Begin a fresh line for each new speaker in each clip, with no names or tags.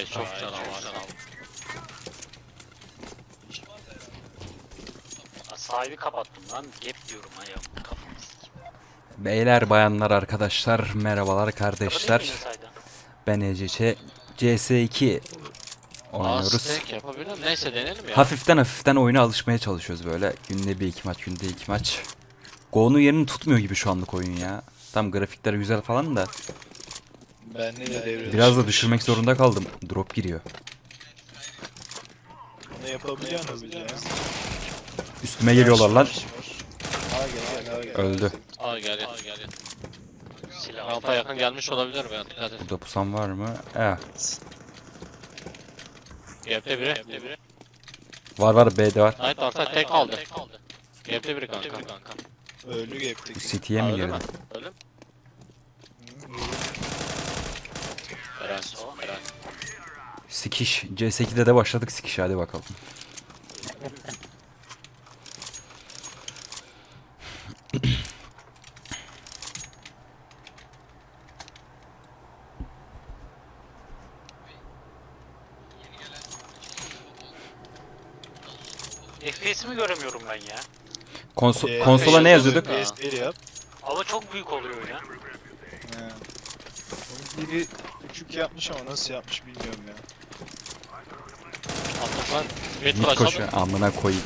Ay çok ama.
Sahibi kapattım lan. Gap diyorum ha ya.
Beyler, bayanlar, arkadaşlar, merhabalar kardeşler. Ben ECC CS2
Aa
oynuyoruz.
Neyse denelim ya.
Hafiften hafiften oyuna alışmaya çalışıyoruz böyle. Günde bir iki maç, günde iki maç. Go'nun yerini tutmuyor gibi şu anlık oyun ya. Tam grafikler güzel falan da.
Ben de devre
Biraz da düşürmek zorunda kaldım. Drop giriyor.
Ne yapabiliyorsunuz biz ya?
Üstüme geliyorlar lan. Öldü.
Aa gel gel. gel. gel.
Silah.
Rampa yakın gelmiş olabilir mi? Et.
Burada pusan var mı? Eh.
Gap'te biri.
Var var B'de var.
Night Arta tek kaldı. Gap'te biri kanka.
Öldü gaptik.
City'ye mi girdi?
Öyle
Sikiş. CS2'de de başladık sikiş hadi bakalım.
FPS'imi göremiyorum ben ya.
Konso
Ee,
konsola ne yazıyorduk?
PS1 yap.
Ama çok büyük oluyor ya.
He. Onun biri küçük yapmış ama nasıl yapmış bilmiyorum ya.
Attım lan. Mid
koşuyor. Amına koyayım.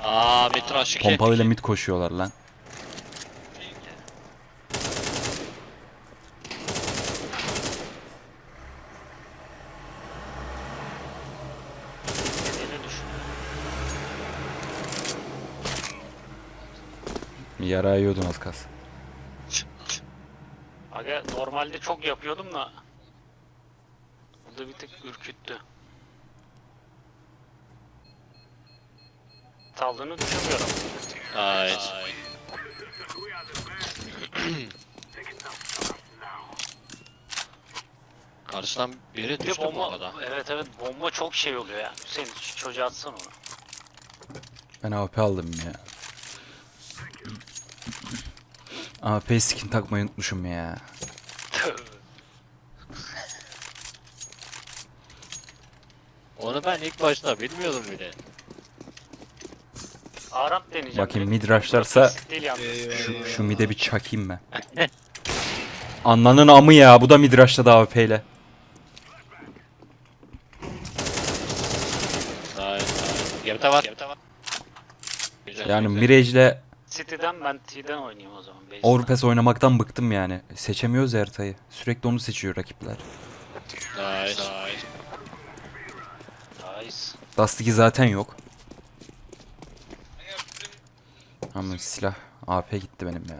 Aa rush 2.
Pompalıyla mid koşuyorlar lan. Yara yiyordun az kas.
Aga normalde çok yapıyordum da. Burada bir tık ürküttü. Saldığını düşünmüyorum.
Ay. Karşıdan biri düştü bu
bomba,
arada.
evet evet bomba çok şey oluyor ya. Hüseyin çocuğa atsana onu.
Ben AP aldım ya. AP skin takmayı unutmuşum ya.
Onu ben ilk başta bilmiyordum bile.
Arap deneyeceğim.
Bakayım mid rushlarsa
Basit değil yalnız.
Eyvah.
şu, şu mid'e bir çakayım ben. Anlanın amı ya bu da mid rushladı AWP ile.
Var. Var. Güzel,
Yani
güzel.
Mirage ile
City'den ben T'den oynayayım o zaman. base'den.
Overpass oynamaktan bıktım yani. Seçemiyoruz ya haritayı. Sürekli onu seçiyor rakipler.
Nice. Nice.
Nice.
Dust 2 zaten yok. Ama silah AP gitti benim ya.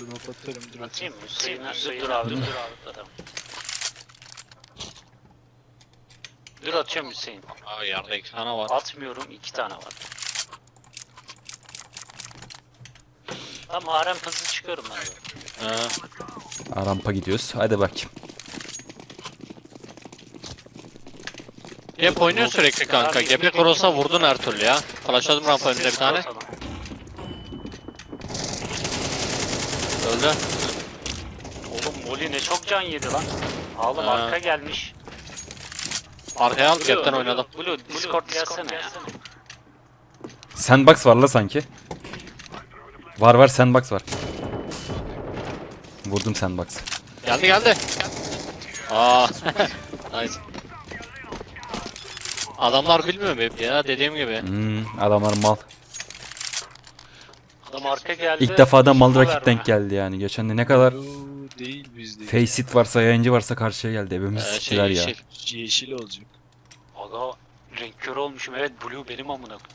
Drop atarım drop.
Atayım mı? Dur abi dur abi. Tamam. Dur atıyorum Hüseyin.
Aa yerde iki tane var.
Atmıyorum iki tane var. Tamam harem hızlı çıkıyorum ben de.
Ha.
Aa, Rampa gidiyoruz. Hadi bakayım.
Gap oynuyor sürekli kanka. Gap'e cross'a vurdun her türlü ya. Flashladım rampa önünde bir tane. Öldü.
Oğlum Molly ne çok can yedi lan. Oğlum
Ha.
arka gelmiş.
Arkaya al
Blue,
gap'ten
Blue,
oynadım.
Blue, Discord gelsene ya.
Sandbox var la sanki. Var var sandbox var. Vurdum sandbox.
Geldi geldi. Aa. nice. Adamlar bilmiyor hep ya dediğim gibi.
Hmm, adamlar mal.
Adam arka geldi.
İlk defa da mal rakip denk geldi yani. Geçen de ne kadar
değil bizde.
Faceit varsa yayıncı varsa karşıya geldi. Hepimiz
Ee, şey
ya.
yeşil.
Yeşil olacak.
Aga renk körü olmuşum. Evet Blue benim amına.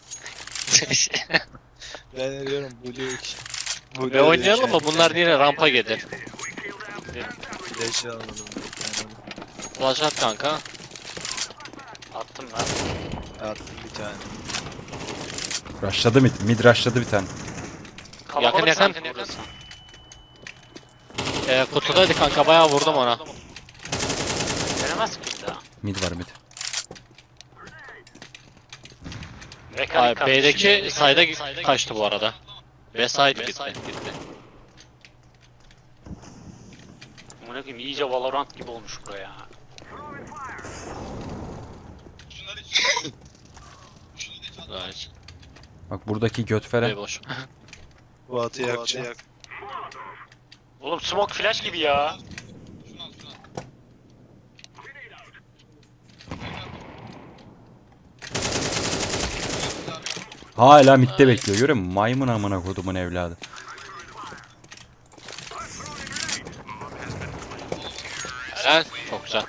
Ben de diyorum Blue. Blue
Ve oynayalım mı? Bunlar yine rampa gelir.
Flash alalım.
Flash at kanka.
Attım ben.
attım bir tane.
Rushladı mid. Mid rushladı bir tane.
Yakın yakın. Ee, kutudaydı kanka bayağı vurdum ona.
Denemez ki daha.
Mid var mid.
Mekanik
B'deki sayda kaçtı bu arada. B side gitti.
Amına iyice Valorant gibi olmuş buraya.
Bak buradaki
götfere.
götveren
boş.
Bu atı yakacak.
Oğlum smoke flash gibi ya.
hala midde bekliyor görüyor musun? Maymun amına kodumun evladı.
Helal. Çok güzel.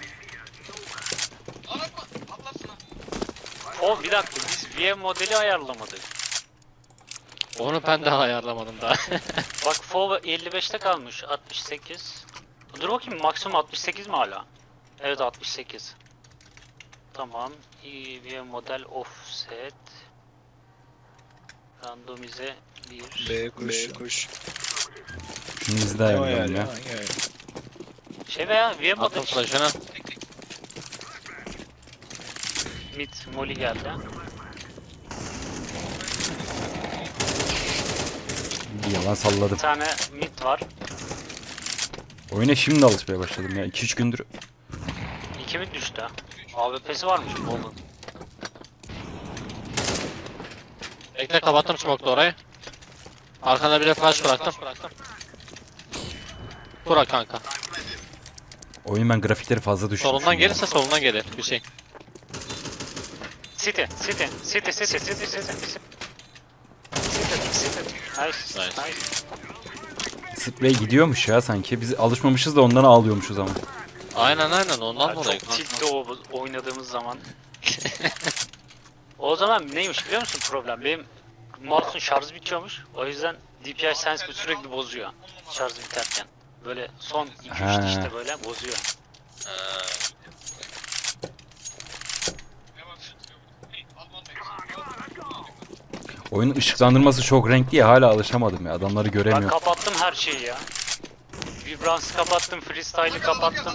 O bir dakika biz VM modeli ayarlamadık.
Onu ben daha ayarlamadım daha.
Bak FOV 55'te kalmış 68. Dur bakayım maksimum 68 mi hala? Evet 68. Tamam. İyi VM model offset. Randomize 1.
B kuş. B kuş. O
ayarlıyorum
yani?
ya.
Şey veya VM
Attım
model
flash'ını.
mid molly geldi.
Bir yalan salladım.
Bir tane mid var.
Oyuna şimdi alışmaya başladım ya. 2-3 gündür.
2 mid düştü. AWP'si varmış Bowl'un.
Bekle kapattım smoke'la orayı. Arkana bir de flash bıraktım. Bırak kanka.
Oyun ben grafikleri fazla düşürmüşüm.
Solundan
ya.
gelirse solundan gelir bir şey.
City, City, City, City, City, City, City. Nice.
Sprey gidiyormuş ya sanki. Biz alışmamışız da ondan ağlıyormuşuz ama.
Aynen aynen ondan
Ya
dolayı.
çok tiltti o oynadığımız zaman. o zaman neymiş biliyor musun problem? Benim mouse'un şarjı bitiyormuş. O yüzden DPI Sense sürekli bozuyor. Şarjı biterken. Böyle son 2-3
Ha.
işte böyle bozuyor.
Oyunun ışıklandırması çok renkli ya hala alışamadım ya. Adamları
Ben
göremiyorum.
kapattım her şeyi ya. Vibrans'ı kapattım, freestyle'ı kapattım.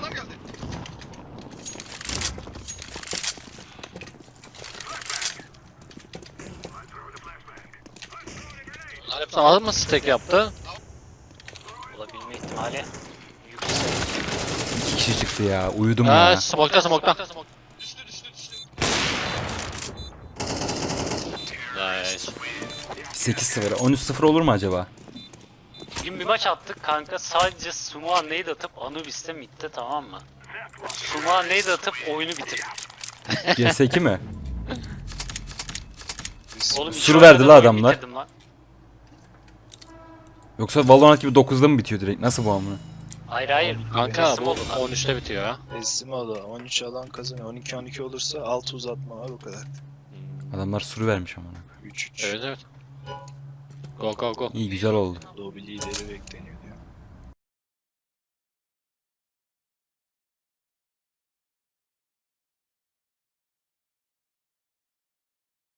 Hepsi ağır mı stack yaptı?
Olabilme ihtimali yüksek.
İki kişi çıktı ya. Uyudum
Ha
ya.
smoke'ta smoke'ta. Nice.
8-0. 13-0 olur mu acaba?
Bugün bir maç attık kanka sadece Suma nade atıp Anubis'te midde tamam mı? Suma nade atıp oyunu bitirdik.
CS2 mi?
Oğlum iki
Sürü
oyunda
verdi la adamlar.
bitirdim lan.
Yoksa Valorant gibi 9'da mı bitiyor direkt? Nasıl bu amına?
Hayır hayır.
Kanka bu
oldu lan.
13'te bitiyor ya.
Teslim oldu. 13 alan kazanıyor. 12-12 olursa 6 uzatma var o kadar.
Adamlar sürü vermiş amına.
3-3.
Evet evet. Go go go.
İyi güzel oldu.
Lobby lideri bekleniyor.